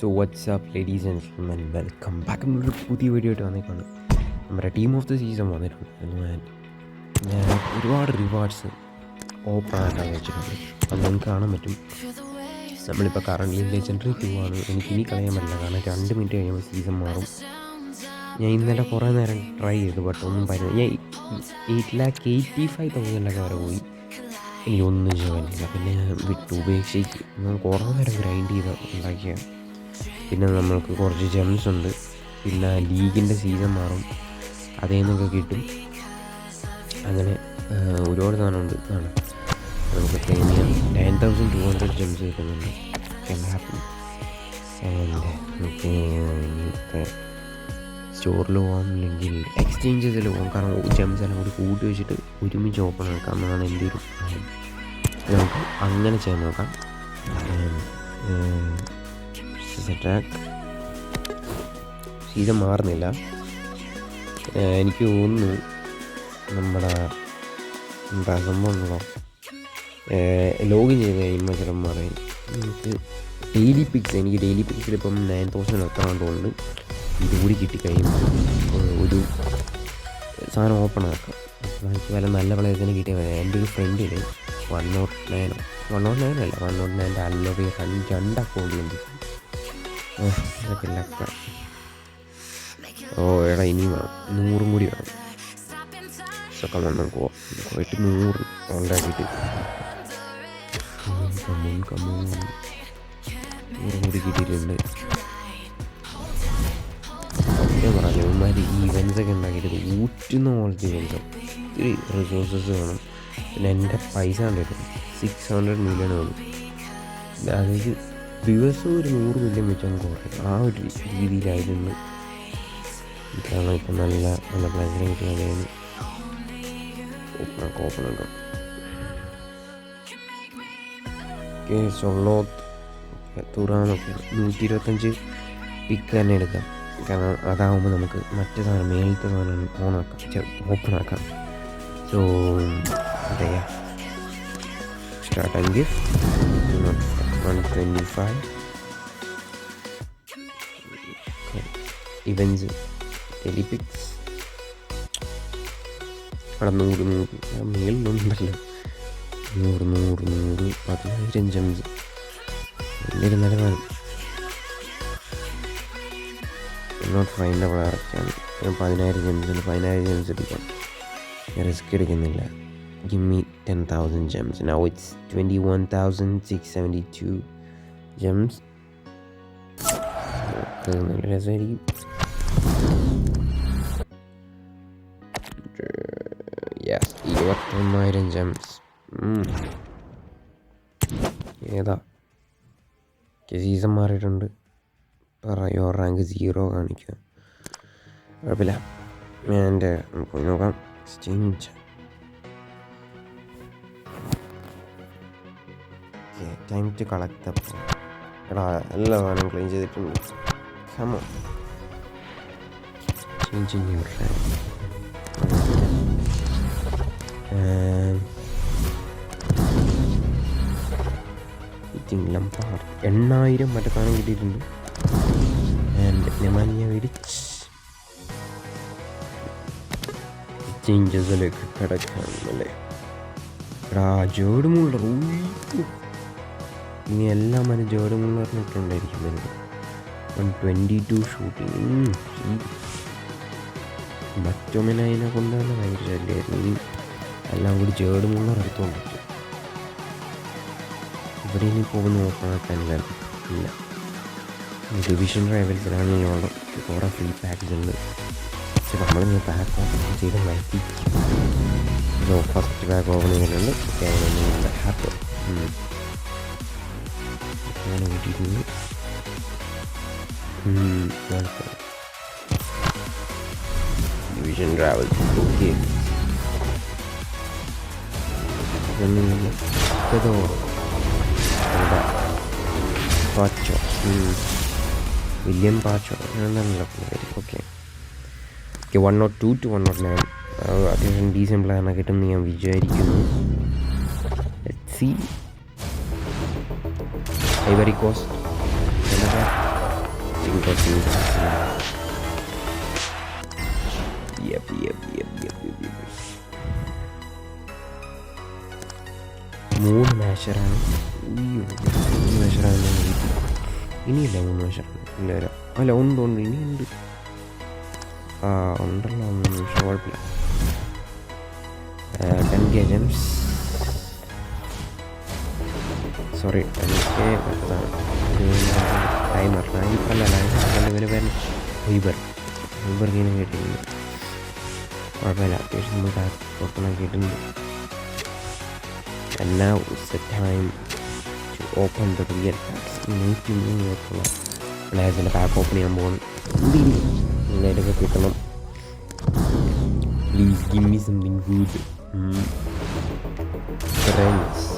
So what's up ladies and gentlemen welcome back നമ്മളൊരു പുതിയ video ആയിട്ട് വന്നേക്കാണ്. നമ്മുടെ ടീം ഓഫ് ദ സീസൺ വന്നിട്ടുണ്ട്. ഞാൻ ഞാൻ ഒരുപാട് റിവാർഡ്സ് ഓപ്പൺ ആക്കാൻ വെച്ചിട്ടുണ്ട് അത് നമുക്ക് കാണാൻ പറ്റും. നമ്മളിപ്പോൾ കറണ്ട്ലി ലെജൻഡറി ടു ആണ്. എനിക്ക് ഇനി കളയാൻ പറ്റില്ല. കാരണം രണ്ട് മിനിറ്റ് കഴിയുമ്പോൾ സീസൺ മാറും. ഞാൻ ഇന്നലെ കുറേ നേരം ട്രൈ ചെയ്തു ബട്ട് ഒന്നും പറ്റില്ല. ഞാൻ എയ്റ്റ് ലാക്ക് എയ്റ്റി ഫൈവ് തൗസൻഡൊക്കെ വരെ പോയി. എനിക്കൊന്നും പറ്റില്ല. പിന്നെ വിട്ടു ഉപേക്ഷിച്ച് കുറേ നേരം ഗ്രൈൻഡ് ചെയ്ത് ഉണ്ടാക്കിയാണ് പിന്നെ നമ്മൾക്ക് കുറച്ച് ജെംസ് ഉണ്ട്. പിന്നെ ലീഗിന്റെ സീസൺ മാറും. അതേ നിന്നൊക്കെ കിട്ടും. അങ്ങനെ ഒരുപാട് സാധനമുണ്ട് ആണ്. നമുക്ക് ചെയ്യാം. Nine thousand two hundred gems കിട്ടുന്നുണ്ട്. സ്റ്റോറിൽ പോകാം അല്ലെങ്കിൽ എക്സ്ചേഞ്ചസിൽ പോകാം കാരണം ജെംസ് എല്ലാം കൂടി കൂട്ടി വെച്ചിട്ട് ഒരുമിച്ച് ഓപ്പൺ ആക്കാം എന്നാണ് എന്റെ ഒരു. നമുക്ക് അങ്ങനെ ചെയ്യാൻ നോക്കാം. ട്രാക്ക് ശീലം മാറുന്നില്ല. എനിക്ക് തോന്നുന്നു നമ്മുടെ എന്താ സംഭവങ്ങളോ ലോഗിൻ ചെയ്ത് കഴിയുമ്പോൾ ചിലപ്പോൾ പറയും എനിക്ക് ഡെയിലി പിക്സ് എനിക്ക് ഡെയിലി പിക്സിൽ ഇപ്പം നയൻ തൗസൻഡ് എത്ര കൊണ്ട് ഇത് കൂടി കിട്ടിക്കഴിയുമ്പോൾ ഒരു സാധനം ഓപ്പൺ ആക്കാം. എനിക്ക് വല്ല നല്ല പ്ലേസിനെ കിട്ടിയാൽ മതി. എന്റെ ഒരു ഫ്രണ്ടിന് വൺ നോട്ട് നയനോ വൺ നോട്ട് നയൻ അല്ല വൺ നോട്ട് നയന്റെ അല്ലവേ രണ്ട് അക്കൗണ്ട് ഉണ്ട് ഇതൊക്കെ ഓ എടാ ഇനി വേണം നൂറും കൂടി വേണം. ഇതൊക്കെ വന്ന് നമുക്ക് പോവാം. പോയിട്ട് നൂറ് ഉണ്ടാക്കിയിട്ട് കമ്മൂൺ കമ്മൂൺ നൂറും കൂടി കിട്ടിയിട്ടുണ്ട്. സത്യം പറഞ്ഞു ഇവന്മാർ ഈ ഇവൻസ് ഉണ്ടാക്കിയിട്ട് ഊറ്റുന്ന പോലത്തെ ഇവൻസ് ഒത്തിരി റിസോഴ്സസ് വേണം. പിന്നെ എന്റെ പൈസ കണ്ടിട്ട് സിക്സ് ഹൺഡ്രഡ് മില്യൺ വേണം അതായത് ദിവസം ഒരു നൂറ് മില്യൺ വെച്ചാൽ കുറയും. ആ ഒരു രീതിയിലായിരുന്നു കാരണം ഇപ്പം നല്ല നല്ല പ്ലാസിനെ കിട്ടുകയാണ് ഓപ്പൺ ഓപ്പണാക്കാം ഓക്കെ സൊള്ളോത്ത് തുറാന്നൊക്കെ നൂറ്റി ഇരുപത്തഞ്ച് പിക്ക് തന്നെ എടുക്കാം. കാരണം അതാവുമ്പോൾ നമുക്ക് മറ്റു സാധനം മേലത്തെ സാധനം ഓണാക്കാം ഓപ്പൺ ആക്കാം. സോ അതെയാ. Start and gift one twenty five events ടെലിപിക്സ് അവിടെ നൂറ് നൂറ്. മേളിലുണ്ടല്ലോ നൂറ് നൂറ് നൂറ് പതിനായിരം ജംസ് എന്തൊരു നിലവാരം നോട്ട് ഫൈൻഡ് അവൾ ഇറക്കാണ് പതിനായിരം ജെംസിന് പതിനായിരം ജെംസ് എടുക്കാം. ഞാൻ റിസ്ക് എടുക്കുന്നില്ല. Twenty one thousand six seventy two gems നല്ല രസമായിരിക്കും യെസ് ഇരുപത്തൊന്നായിരം ജെംസ് ഏതാ? സീസൺ മാറിയിട്ടുണ്ട് പറയോ റാങ്ക് സീറോ കാണിക്കുക. കുഴപ്പമില്ല. എന്റെ പോയി നോക്കാം. എക്സ്ചേഞ്ച് ടൈം ടു കളക്ട് എടാ എല്ലാ സാധനവും ക്ലീൻ ചെയ്തിട്ടുണ്ട്. യുവർ ലംപാർ എണ്ണായിരം മറ്റേ സാധനം കിട്ടിയിട്ടുണ്ട് ആൻഡ് നെമാനിയ വിരിച്ച് ഇനി എല്ലാം എന്ന് മുള്ളറിനിട്ടുണ്ടായിരിക്കും എനിക്ക് വൺ ട്വന്റി ടു ഷൂട്ടിങ് മറ്റൊമനതിനെ കൊണ്ടുവന്ന ഭയങ്കര ശല്യമായിരുന്നു ഇനി എല്ലാം കൂടി ജേഡ് മുള്ളർ എടുത്തോണ്ട് പറ്റും ഇവിടെ ഇനി പോകുന്ന ഓപ്പണാക്കാനില്ല ഇല്ല. ഡിവിഷൻ റൈവൽസിലാണെന്നുള്ള കുറേ ഫ്രീ പാക്കേജ് ഉണ്ട്. പക്ഷെ നമ്മളിങ്ങനെ പാക്ക് ഓപ്പൺ ചെയ്ത് മാറ്റി ഫസ്റ്റ് പാക്ക് ഓപ്പൺ ചെയ്യുന്നുണ്ട് ഹാപ്പി അങ്ങനെ കിട്ടിയിട്ടുണ്ട് ഡിവിഷൻ ട്രാവൽ ഓക്കെ ഇതോ പാച്ചോ വില്യം പാച്ചോ അങ്ങനെയാണല്ലോ പേര് okay okay one nought two two one nought nine അത്യാവശ്യം ഡീസന്റ് പ്ലാനൊക്കെ കിട്ടുമെന്ന് ഞാൻ വിചാരിക്കുന്നു see Ivory Coast interesting. Yep, yep, yep, yep, yep, yep. മൂന്ന് മാഷറാണ് മൂന്ന് മാഷറാണ് ഇനിയില്ല മൂന്ന് മാഷറാണ് ഇല്ല വരാം അല്ല ഉണ്ട് ഉണ്ട് ഇനിയുണ്ട് ആ ഉണ്ടല്ലോ മൂന്ന് നിമിഷം കുഴപ്പമില്ല ടെൻ കെ ജെംസ് സോറി എനിക്ക് ടൈമർ ടൈം അല്ല ടൈമർ ഇവന് പേര് ഹൈബർ ഹൈബർ ഗെയിം കേട്ടിട്ടുണ്ട് കുഴപ്പമില്ല അത്യാവശ്യം നമുക്ക് പുറത്തുനിന്ന് കേട്ടിട്ടുണ്ട് And സെറ്റായും ഓപ്പൺ real packs. നൂറ്റി മൂന്ന് പേർക്കുള്ള പ്ലേയേഴ്സിന്റെ പാക്ക് ഓപ്പൺ ചെയ്യാൻ പോകണം എന്തെങ്കിലുമൊക്കെ കിട്ടണം please give me something good friends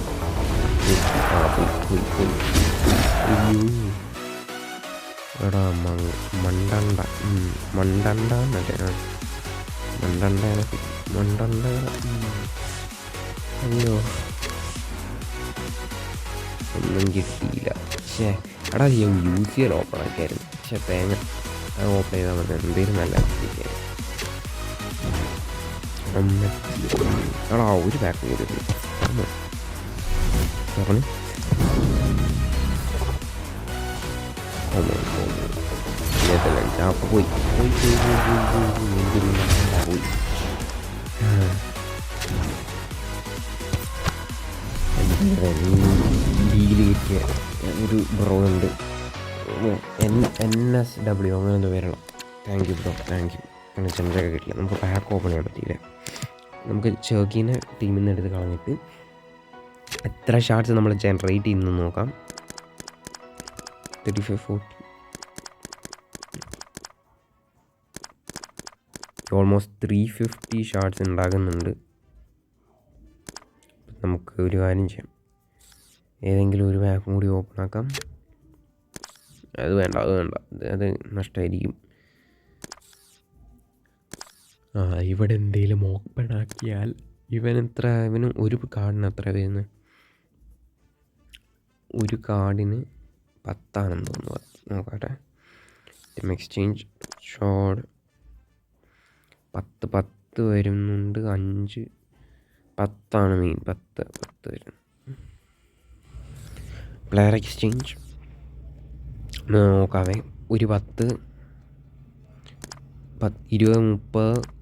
France ആ പോയി പോയി പോയി അയ്യോ എടാ മണ്ടണ്ട മണ്ടണ്ട എന്നല്ലേ? ആ. മണ്ടണ്ടേനെ മണ്ടണ്ട. അയ്യോ. ഒന്നും കിട്ടിയില്ല. പക്ഷേ എടാ ഞാൻ സി എൽ ഓപ്പൺ ആക്കിയായിരുന്നു. പക്ഷേ തേങ്ങ. അത് ഓപ്പൺ ചെയ്താൽ മതി. എന്തെങ്കിലും നല്ല എടാ ഒരു പാക്ക് ചെയ്തിട്ടില്ല പറഞ്ഞു പോയി പോയി പോയി പോയി oui, oui, oui, oui, oui, ലീഗിൽ കിട്ടിയ ഒരു ബ്രോ ഉണ്ട് എൻ എൻ എസ് ഡബ്ല്യു അങ്ങനെ ഒന്ന് വരണം. Thank you bro thank you അങ്ങനെ ചെമ്പൊക്കെ കിട്ടില്ല. നമുക്ക് പാക്ക് ഓപ്പൺ ചെയ്യാൻ പറ്റിയില്ല. നമുക്ക് ചെർക്കീനെ ടീമിൽ നിന്ന് എടുത്ത് കളഞ്ഞിട്ട് എത്ര ഷാർട്സ് നമ്മൾ ജനറേറ്റ് ചെയ്യുന്നു നോക്കാം. Thirty five forty almost three fifty shards ഉണ്ടാകുന്നുണ്ട്. നമുക്ക് ഒരു കാര്യം ചെയ്യാം. ഏതെങ്കിലും ഒരു ബാഗ് കൂടി ഓപ്പൺ ആക്കാം. അത് വേണ്ട അത് വേണ്ട. അത് നഷ്ടമായിരിക്കും. ആ ഇവിടെ എന്തെങ്കിലും ഓപ്പൺ ആക്കിയാൽ ഇവൻ എത്ര ഇവന് ഒരു കാർഡിന് എത്ര വരുന്നത്. ഒരു കാർഡിന് പത്താണെന്ന് തോന്നുന്നു. നോക്കട്ടെ. എക്സ്ചേഞ്ച് ഷോർട്ട് പത്ത് പത്ത് വരുന്നുണ്ട്. അഞ്ച് പത്താണ് മെയിൻ പത്ത് പത്ത് വരുന്നു പ്ലെയർ എക്സ്ചേഞ്ച് നോക്കാവേ. ഒരു പത്ത് പത്ത് ഇരുപത് മുപ്പത്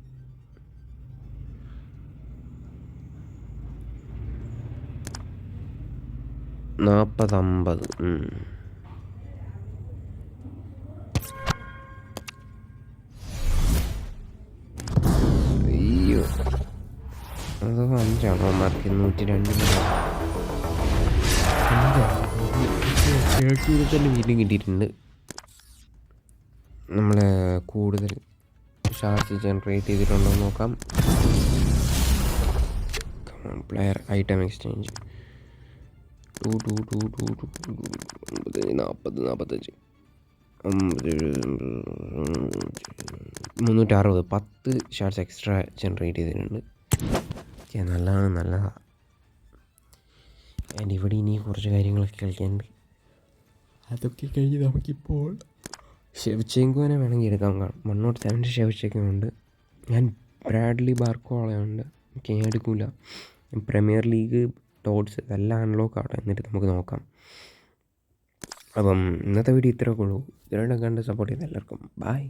നാൽപ്പത് അമ്പത് അയ്യോ. അത് അഞ്ചാണോ. മാർക്ക് നൂറ്റി രണ്ട് തന്നെ വീണ്ടും കിട്ടിയിട്ടുണ്ട്. നമ്മൾ കൂടുതൽ ചാർജ് ജനറേറ്റ് ചെയ്തിട്ടുണ്ടോ എന്ന് നോക്കാം player item exchange two two two two two അമ്പത്തഞ്ച് നാൽപ്പത് നാൽപ്പത്തഞ്ച് മുന്നൂറ്ററുപത്. പത്ത് ഷാർട്സ് എക്സ്ട്രാ ജനറേറ്റ് ചെയ്തിട്ടുണ്ട്. ഓക്കെ നല്ലതാണ് നല്ലതാണ് ആൻഡ് ഇവിടെ ഇനി കുറച്ച് കാര്യങ്ങളൊക്കെ കളിക്കാനുണ്ട്. അതൊക്കെ കഴിഞ്ഞ് നമുക്കിപ്പോൾ ഷെവ്ചെങ്കോനെ വേണമെങ്കിൽ എടുക്കാൻ കാണും വൺ നോട്ട് സെവന്റെ ഷെവ്ചെങ്കുണ്ട് ഞാൻ ബ്രാഡ്ലി ബാർക്കോളയുണ്ട്. എനിക്ക് ഞാൻ എടുക്കില്ല പ്രീമിയർ ലീഗ് ടോട്ട്സ് ഇതെല്ലാം അൺലോക്ക് ആവട്ടെ എന്നിട്ട് നമുക്ക് നോക്കാം. അപ്പം ഇന്നത്തെ വീഡിയോ ഇത്രയൊക്കെ ഉള്ളൂ. ഇതിലൂടെ കണ്ട് സപ്പോർട്ട് ചെയ്ത എല്ലാവർക്കും. ബൈ